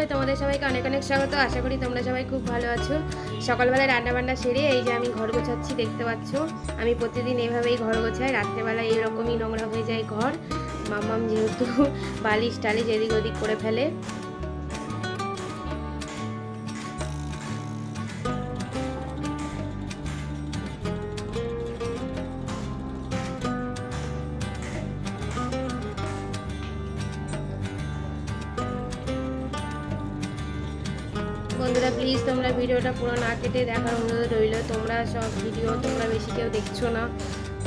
লাস্টে তোমাদের সবাইকে অনেক অনেক স্বাগত। আশা করি তোমরা সবাই খুব ভালো আছো। সকালবেলায় রান্নাবান্না সেরে এই যে আমি ঘর গোছাচ্ছি, দেখতে পাচ্ছ। আমি প্রতিদিন এভাবেই ঘর গোছাই। রাত্রেবেলা এইরকমই নোংরা হয়ে যায় ঘর। মামাম যেহেতু বালিশ টালিশ এদিক ওদিক করে ফেলে। বন্ধুরা প্লিজ তোমরা ভিডিওটা পুরো না কেটে দেখার অনুরোধ রইল। তোমরা সব ভিডিও তোমরা বেশি কেউ দেখছ না।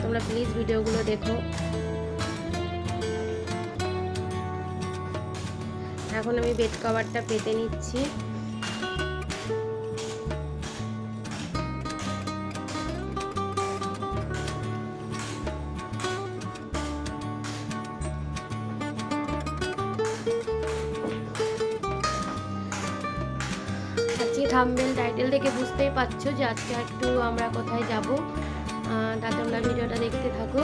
তোমরা প্লিজ ভিডিওগুলো দেখো। এখন আমি বেড কভারটা পেতে নিচ্ছি। আজকে থাম্বেল টাইটেল দেখে বুঝতেই পারছ যে আজকে একটু আমরা কোথায় যাব। তাতে আমরা ভিডিওটা দেখতে থাকো।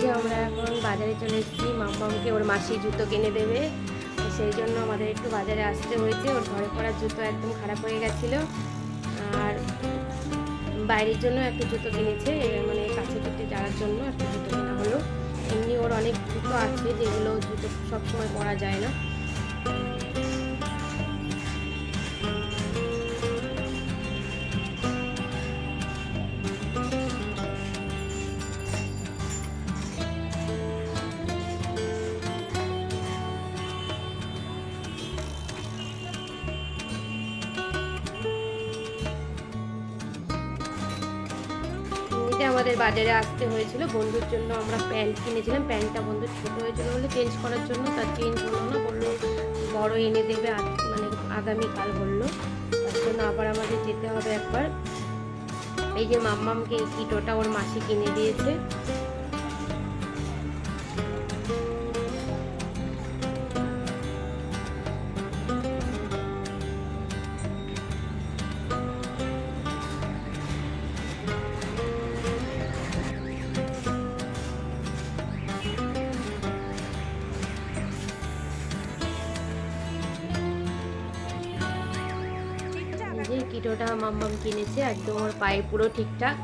যে আমরা এখন বাজারে চলে এসেছি। মাম্মামকে ওর মাসি জুতো কিনে দেবে। সেই জন্য আমাদের একটু বাজারে আসতে হয়েছে। ওর ঘরে পড়ার জুতো একদম খারাপ হয়ে গেছিল। আর বাইরের জন্য একটা জুতো কিনেছে। মানে কাছে পিঠে যাওয়ার জন্য একটা জুতো কেনা হলো। এমনি ওর অনেক জুতো আছে যেগুলো জুতো সবসময় পরা যায় না। এমনিতে আমাদের বাজারে আসতে হয়েছিল। বন্ধুর জন্য আমরা প্যান্ট কিনেছিলাম। প্যান্টটা বন্ধুর ছোট হয়েছিল বলে চেঞ্জ করার জন্য তার চেঞ্জ হলো না। বলল বড় এনে দেবে মানে আগামীকাল বলল। তার জন্য আবার আমাদের যেতে হবে একবার। এই যে মাম্মামকে এই কিটোটা ওর মাসি কিনে দিয়েছে। যে কিটোটা মাম্মাম কিনেছে, একদম ওর পায়ে পুরো ঠিকঠাক।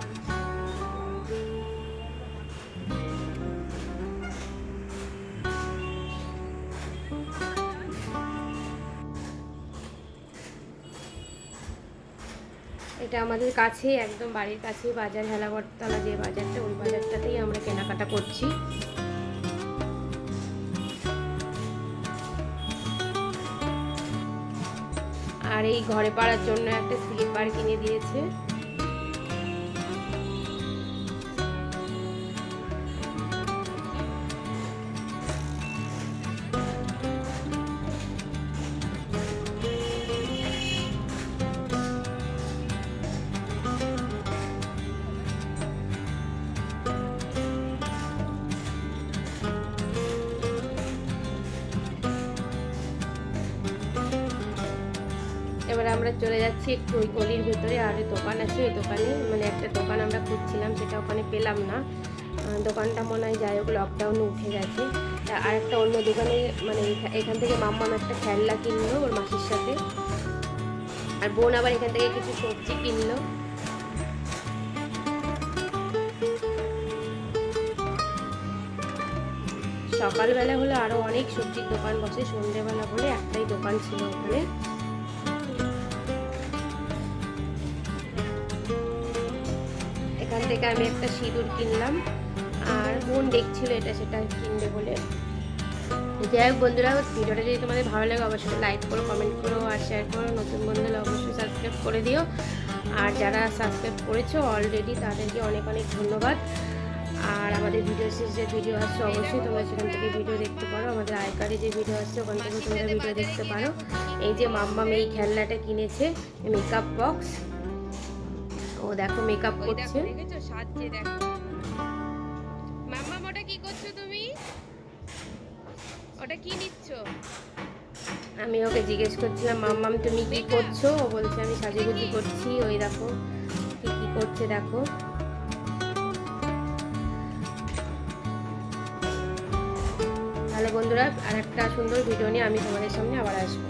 এটা আমাদের কাছে একদম বাড়ির কাছেই বাজার হেলাবরতলা যে বাজারটা, ওই বাজারটাতেই আমরা কেনাকাটা করছি। এই ঘরে পাড়ার জন্য একটা স্লিপার কিনে দিয়েছে। আমরা চলে যাচ্ছি একটু ওই গলির ভেতরে, আর দোকান আছে, ওই দোকানে। মানে একটা দোকান আমরা খুঁজছিলাম, সেটা ওখানে পেলাম না। দোকানটা মনে হয় যাই হোক লকডাউনে উঠে গেছে। আর একটা অন্য দোকানে মানে এখান থেকে মাম্মাম একটা খেলনা কিনলো ওর মাসির সাথে। আর বোন আবার এখান থেকে কিছু সবজি কিনলো। সকালবেলা হলে আরও অনেক সবজির দোকান বসে সন্ধ্যেবেলা হলে একটাই দোকান ছিল ওখানে। থেকে আমি একটা সিঁদুর কিনলাম। আর বোন দেখছিল এটা, সেটা কিনবে বলে। যাই হোক বন্ধুরা, ভিডিওটা যদি তোমাদের ভালো লাগে, অবশ্যই লাইক করো কমেন্ট করো, আর শেয়ার করো। নতুন বন্ধুরা অবশ্যই সাবস্ক্রাইব করে দিও। আর যারা সাবস্ক্রাইব করেছ অলরেডি তাদেরকে অনেক অনেক ধন্যবাদ। আর আমাদের ভিডিও যে ভিডিও আসছে, অবশ্যই তোমরা সেখান থেকে ভিডিও দেখতে পারো। আমাদের আইকারে যে ভিডিও আসছে, ওখান থেকে তোমরা ভিডিও দেখতে পারো। এই যে মাম্মাম এই খেলনাটা কিনেছে মেকআপ বক্স ও দেখো মেকআপ করছে দেখো দেখেছ? সাজছে দেখো। মাম্মা ওটা কি করছ তুমি? ওটা কি নিচ্ছ? আমি ওকে জিজ্ঞেস করছিলাম মাম্মাম তুমি কি করছ? ও বলছে আমি সাজুগুজি করছি ওই দেখো কি কি করছে দেখো। তাহলে বন্ধুরা আর একটা সুন্দর ভিডিও নিয়ে আমি তোমাদের সামনে আবার আসব।